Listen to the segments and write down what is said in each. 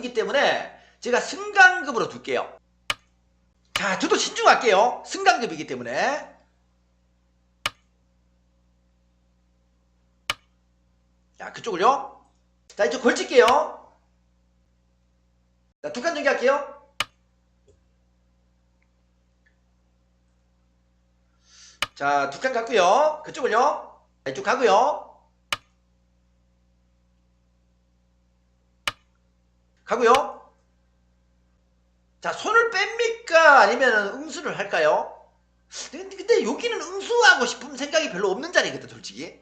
상황이기 때문에 제가 승강급으로 둘게요. 자, 저도 신중할게요. 승강급이기 때문에. 자, 그쪽을요. 자, 이쪽 걸칠게요. 자, 두 칸 연기할게요. 자, 두 칸 갔고요. 그쪽을요. 이쪽 가고요. 하고요. 자, 손을 뺍니까? 아니면 응수를 할까요? 근데 여기는 응수하고 싶은 생각이 별로 없는 자리거든, 솔직히.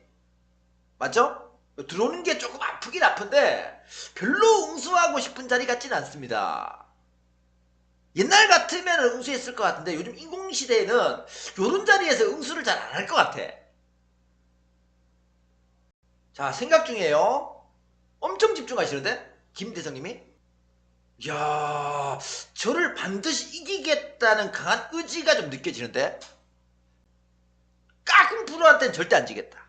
맞죠? 들어오는 게 조금 아프긴 아픈데 별로 응수하고 싶은 자리 같진 않습니다. 옛날 같으면 응수했을 것 같은데 요즘 인공시대에는 요런 자리에서 응수를 잘 안 할 것 같아. 자 생각 중이에요. 엄청 집중하시는데 김대성님이 야, 저를 반드시 이기겠다는 강한 의지가 좀 느껴지는데 까꿍프로한테는 절대 안 지겠다.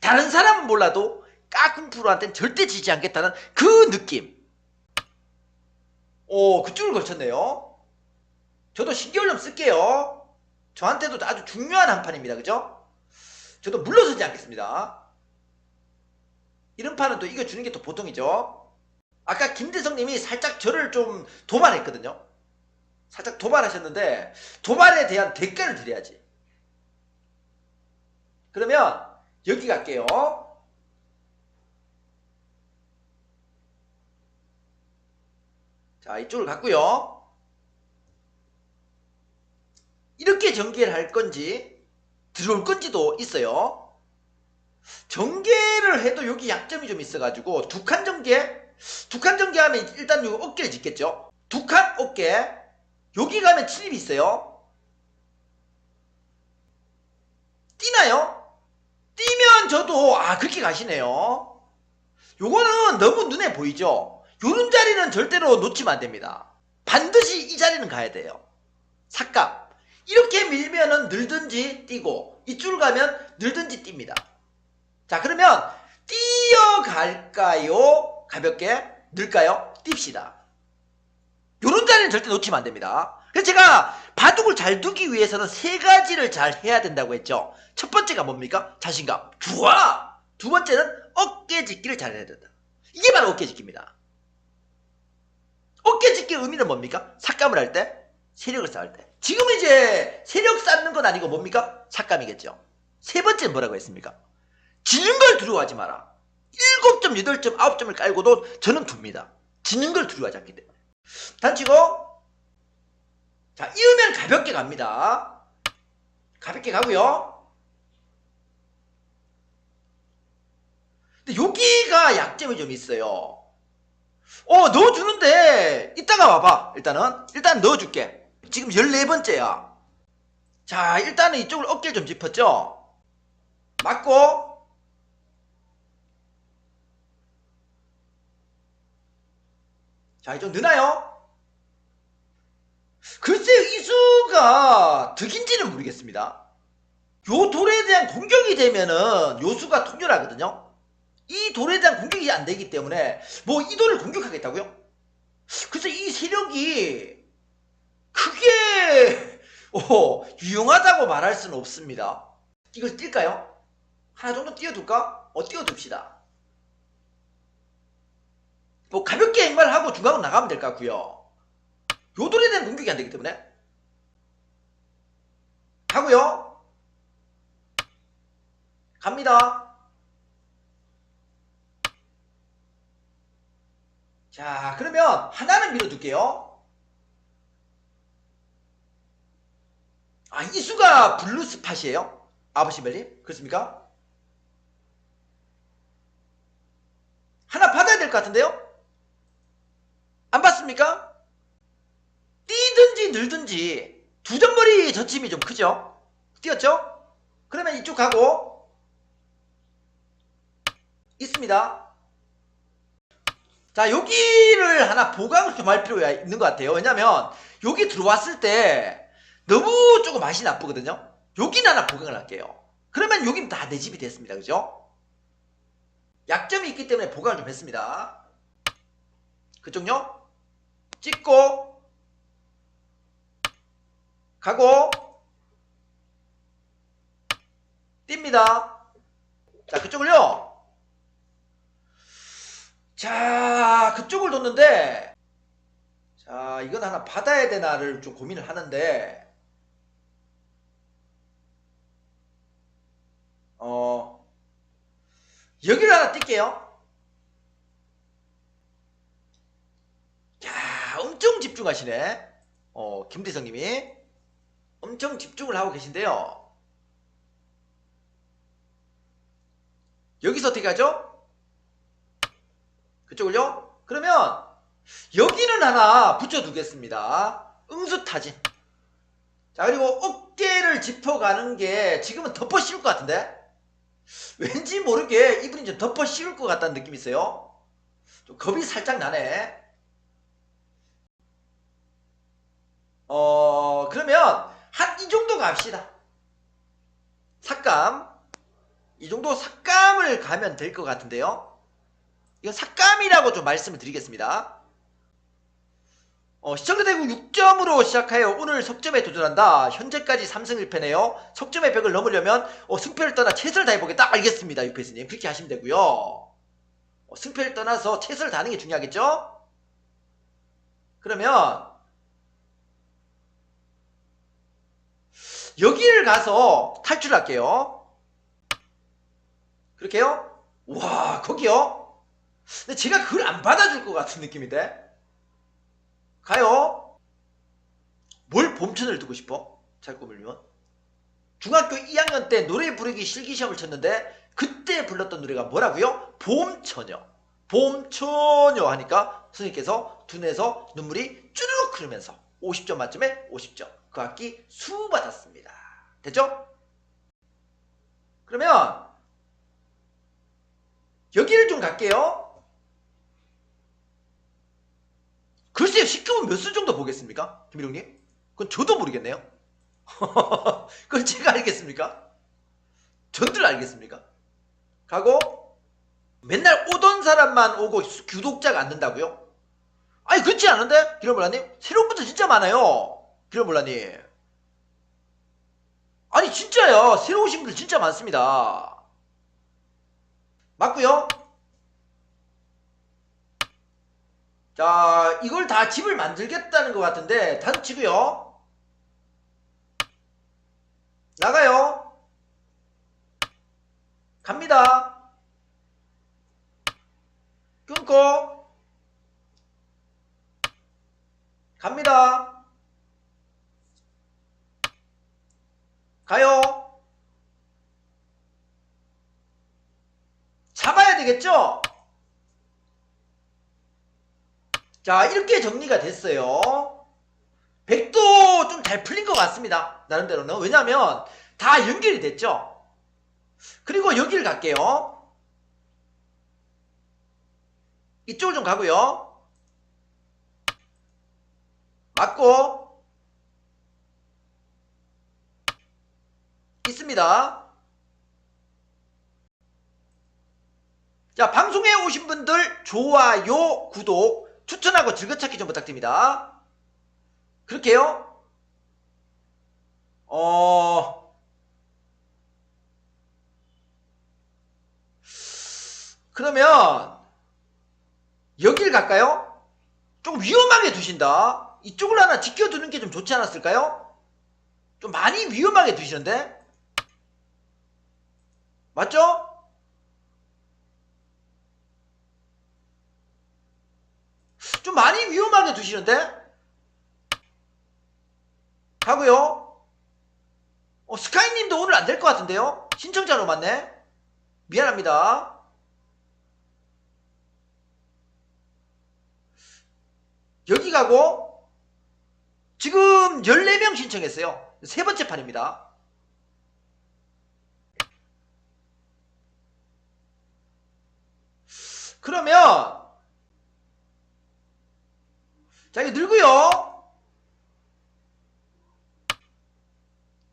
다른 사람은 몰라도 까꿍프로한테는 절대 지지 않겠다는 그 느낌. 오, 그쪽을 걸쳤네요. 저도 신경을 좀 쓸게요. 저한테도 아주 중요한 한 판입니다. 그죠? 저도 물러서지 않겠습니다. 이런 판은 또 이겨주는 게 또 보통이죠. 아까 김대성님이 살짝 저를 좀 도발했거든요. 살짝 도발하셨는데 도발에 대한 대가를 드려야지. 그러면 여기 갈게요. 자 이쪽을 갔고요. 이렇게 전개를 할 건지 들어올 건지도 있어요. 전개를 해도 여기 약점이 좀 있어가지고 두 칸 전개 두 칸 전개하면 일단 요 어깨를 짓겠죠. 두 칸 어깨 여기 가면 침입이 있어요. 뛰나요? 뛰면 저도 아 그렇게 가시네요. 요거는 너무 눈에 보이죠. 요런 자리는 절대로 놓치면 안됩니다. 반드시 이 자리는 가야 돼요. 삭감. 이렇게 밀면은 늘든지 뛰고 이쪽으로 가면 늘든지 뜁니다. 자 그러면 뛰어갈까요? 가볍게 늘까요? 띕시다. 요런 자리는 절대 놓치면 안 됩니다. 그래서 제가 바둑을 잘 두기 위해서는 세 가지를 잘 해야 된다고 했죠. 첫 번째가 뭡니까? 자신감. 좋아! 두 번째는 어깨짓기를 잘 해야 된다. 이게 바로 어깨짓기입니다. 어깨짓기의 의미는 뭡니까? 삭감을 할 때, 세력을 쌓을 때. 지금 이제 세력 쌓는 건 아니고 뭡니까? 삭감이겠죠. 세 번째는 뭐라고 했습니까? 지는 걸 두려워하지 마라. 7점, 8점, 9점을 깔고도 저는 둡니다. 지는 걸 두려워하지 않기 때문에. 단치고 자, 이으면 가볍게 갑니다. 가볍게 가고요. 근데 여기가 약점이 좀 있어요. 어 넣어주는데 이따가 와봐 일단은 일단 넣어줄게 지금 14번째야 자 일단은 이쪽을 어깨를 좀 짚었죠 맞고 자, 이좀 느나요? 글쎄 이 수가 득인지는 모르겠습니다. 요 돌에 대한 공격이 되면은 요 수가 통렬하거든요. 이 돌에 대한 공격이 안 되기 때문에 뭐 이 돌을 공격하겠다고요? 글쎄, 이 세력이 크게 어, 유용하다고 말할 수는 없습니다. 이걸 뛸까요? 하나 정도 띄워둘까? 어, 띄워둡시다. 뭐 가볍게 행발을 하고 중앙으로 나가면 될 것 같고요. 요돌에 대한 공격이 안 되기 때문에 하고요. 갑니다. 자 그러면 하나는 밀어둘게요. 아 이수가 블루스팟이에요? 아버지 멜리 그렇습니까? 하나 받아야 될 것 같은데요? 안 봤습니까? 뛰든지 늘든지 두점머리 저침이 좀 크죠? 뛰었죠? 그러면 이쪽 가고 있습니다. 자 여기를 하나 보강을 좀 할 필요가 있는 것 같아요. 왜냐면 여기 들어왔을 때 너무 조금 맛이 나쁘거든요. 여기는 하나 보강을 할게요. 그러면 여기는 다내 집이 됐습니다. 그죠? 약점이 있기 때문에 보강을 좀 했습니다. 그쪽요? 찍고 가고 뜁니다. 자, 그쪽을요. 자, 그쪽을 뒀는데 자, 이건 하나 받아야 되나를 좀 고민을 하는데 어 여기를 하나 뛸게요. 야, 엄청 집중하시네. 어, 김대성님이 엄청 집중을 하고 계신데요. 여기서 어떻게 하죠? 그쪽을요? 그러면 여기는 하나 붙여두겠습니다. 응수타진. 자, 그리고 어깨를 짚어가는 게 지금은 덮어 씌울 것 같은데? 왠지 모르게 이분이 좀 덮어 씌울 것 같다는 느낌이 있어요. 좀 겁이 살짝 나네. 어, 그러면 한 이 정도 갑시다. 삭감. 이 정도 삭감을 가면 될 것 같은데요. 이건 삭감이라고 좀 말씀을 드리겠습니다. 어, 시청자 대국 6점으로 시작하여 오늘 석점에 도전한다. 현재까지 3승 1패네요. 석점의 벽을 넘으려면 어, 승패를 떠나 최선을 다해보겠다. 알겠습니다. 유페스님. 그렇게 하시면 되고요. 어, 승패를 떠나서 최선을 다하는 게 중요하겠죠? 그러면 여기를 가서 탈출할게요. 그렇게요? 와 거기요? 근데 제가 그걸 안 받아줄 것 같은 느낌인데 가요 뭘 봄천을 두고 싶어? 잘 꾸밀면 중학교 2학년 때 노래 부르기 실기 시험을 쳤는데 그때 불렀던 노래가 뭐라고요? 봄처녀 봄처녀 하니까 선생님께서 눈에서 눈물이 쭈르륵 흐르면서 50점 만점에 50점 그 학기 수 받았습니다 됐죠? 그러면 여기를 좀 갈게요. 글쎄요, 시급은 몇수 정도 보겠습니까? 김일웅님? 그건 저도 모르겠네요. 그건 제가 알겠습니까? 전들 알겠습니까? 가고, 맨날 오던 사람만 오고 구독자가 안 된다고요? 아니, 그렇지 않은데? 기런몰라님? 새로운 분들 진짜 많아요. 기런몰라님. 아니, 진짜요. 새로 오신 분들 진짜 많습니다. 맞고요. 자, 이걸 다 집을 만들겠다는 것 같은데 단치고요. 나가요. 갑니다. 끊고 갑니다. 가요. 잡아야 되겠죠? 자, 이렇게 정리가 됐어요. 백도 좀 잘 풀린 것 같습니다. 나름대로는. 왜냐면 다 연결이 됐죠? 그리고 여기를 갈게요. 이쪽을 좀 가고요. 맞고 있습니다. 자, 방송에 오신 분들 좋아요, 구독, 추천하고 즐겨찾기 좀 부탁드립니다. 그렇게요. 어, 그러면 여길 갈까요? 좀 위험하게 두신다. 이쪽을 하나 지켜두는 게 좀 좋지 않았을까요? 좀 많이 위험하게 두시는데? 맞죠? 좀 많이 위험하게 두시는데? 가고요. 어, 스카이님도 오늘 안 될 것 같은데요? 신청자로 맞네? 미안합니다. 여기 가고, 지금 14명 신청했어요. 세 번째 판입니다. 그러면, 자, 이거 늘고요.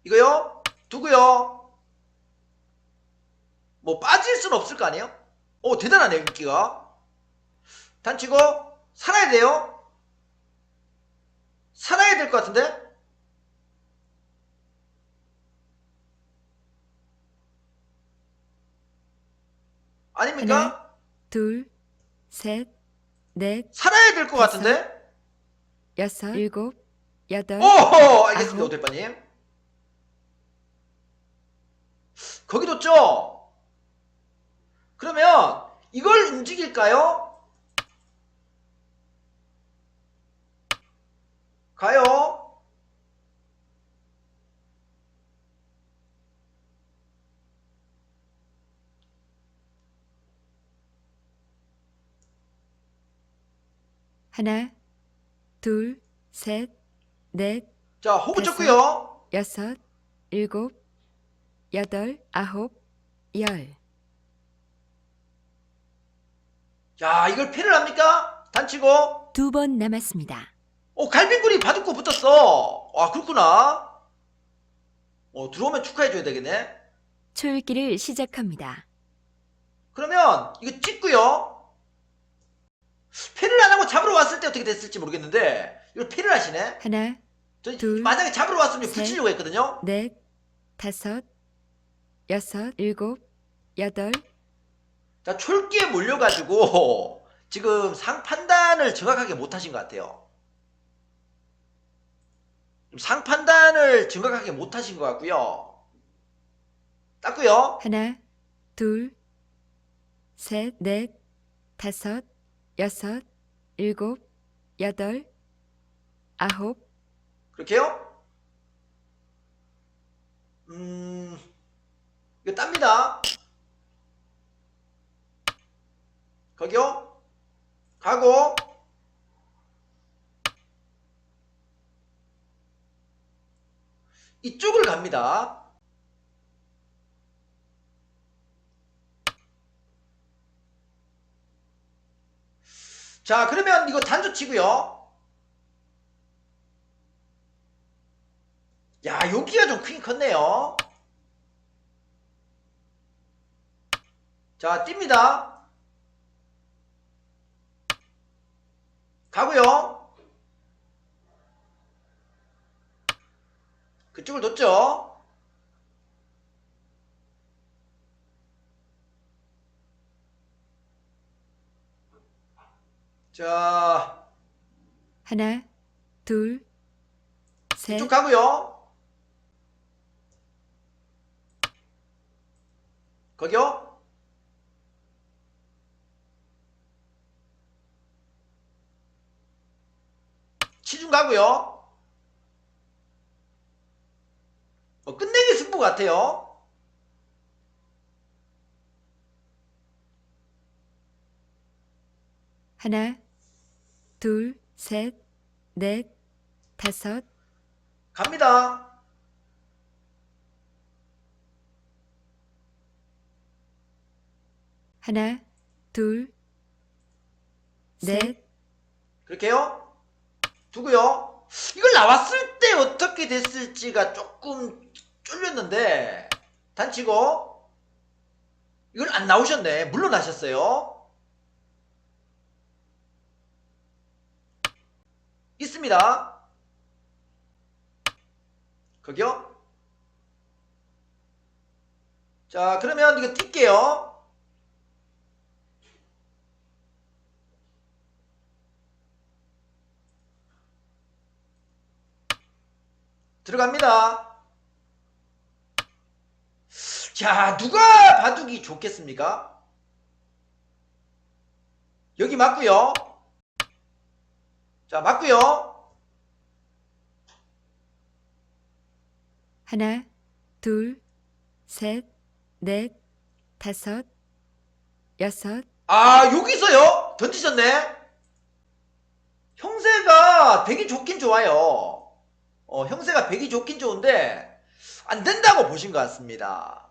이거요. 두고요. 뭐 빠질 수는 없을 거 아니에요? 오 대단하네 인기가. 단치고 살아야 돼요? 살아야 될 것 같은데? 아닙니까? 둘, 셋, 넷, 살아야 될 것 같은데? 여섯, 일곱, 여덟, 오호! 알겠습니다, 아홉. 오대빠님. 거기 뒀죠? 그러면 이걸 움직일까요? 가요. 하나, 둘, 셋, 넷, 자, 호구 됐어요. 쳤고요. 여섯, 일곱, 여덟, 아홉, 열. 야, 이걸 패를 합니까? 단치고. 두 번 남았습니다. 어, 갈빈군이 바둑고 붙었어. 아, 그렇구나. 어, 들어오면 축하해줘야 되겠네. 초읽기를 시작합니다. 그러면 이거 찍고요. 패를 안 하고 잡으러 왔을 때 어떻게 됐을지 모르겠는데 이걸 패를 하시네. 하나, 저 둘, 만약에 잡으러 왔으면 셋. 붙이려고 했거든요. 넷, 다섯, 여섯, 일곱, 여덟, 자 촐기에 몰려가지고 지금 상 판단을 정확하게 못 하신 것 같아요. 좀상 판단을 정확하게 못 하신 것 같고요. 땄고요. 하나, 둘, 셋, 넷, 다섯, 여섯, 일곱, 여덟, 아홉, 그렇게요? 음, 이거 땁니다. 거기요? 가고. 이쪽을 갑니다. 자, 그러면 이거 단조 치고요. 야, 여기가 좀 크긴 컸네요. 자, 띕니다. 가고요. 그쪽을 뒀죠. 자, 하나, 둘, 셋, 이쪽 가고요. 거기요. 치중 가고요. 어, 끝내기 승부 같아요. 하나, 둘, 셋, 넷, 다섯, 갑니다. 하나, 둘, 네. 넷, 그렇게요. 두고요. 이걸 나왔을 때 어떻게 됐을지가 조금 쫄렸는데 단치고 이걸 안 나오셨네. 물러나셨어요. 있습니다. 거기요. 자, 그러면 이거 뛸게요. 들어갑니다. 자, 누가 바둑이 좋겠습니까? 여기 맞고요. 자, 맞고요. 하나, 둘, 셋, 넷, 다섯, 여섯, 아, 여기서요? 던지셨네? 형세가 되게 좋긴 좋아요. 어, 형세가 백이 좋긴 좋은데, 안 된다고 보신 것 같습니다.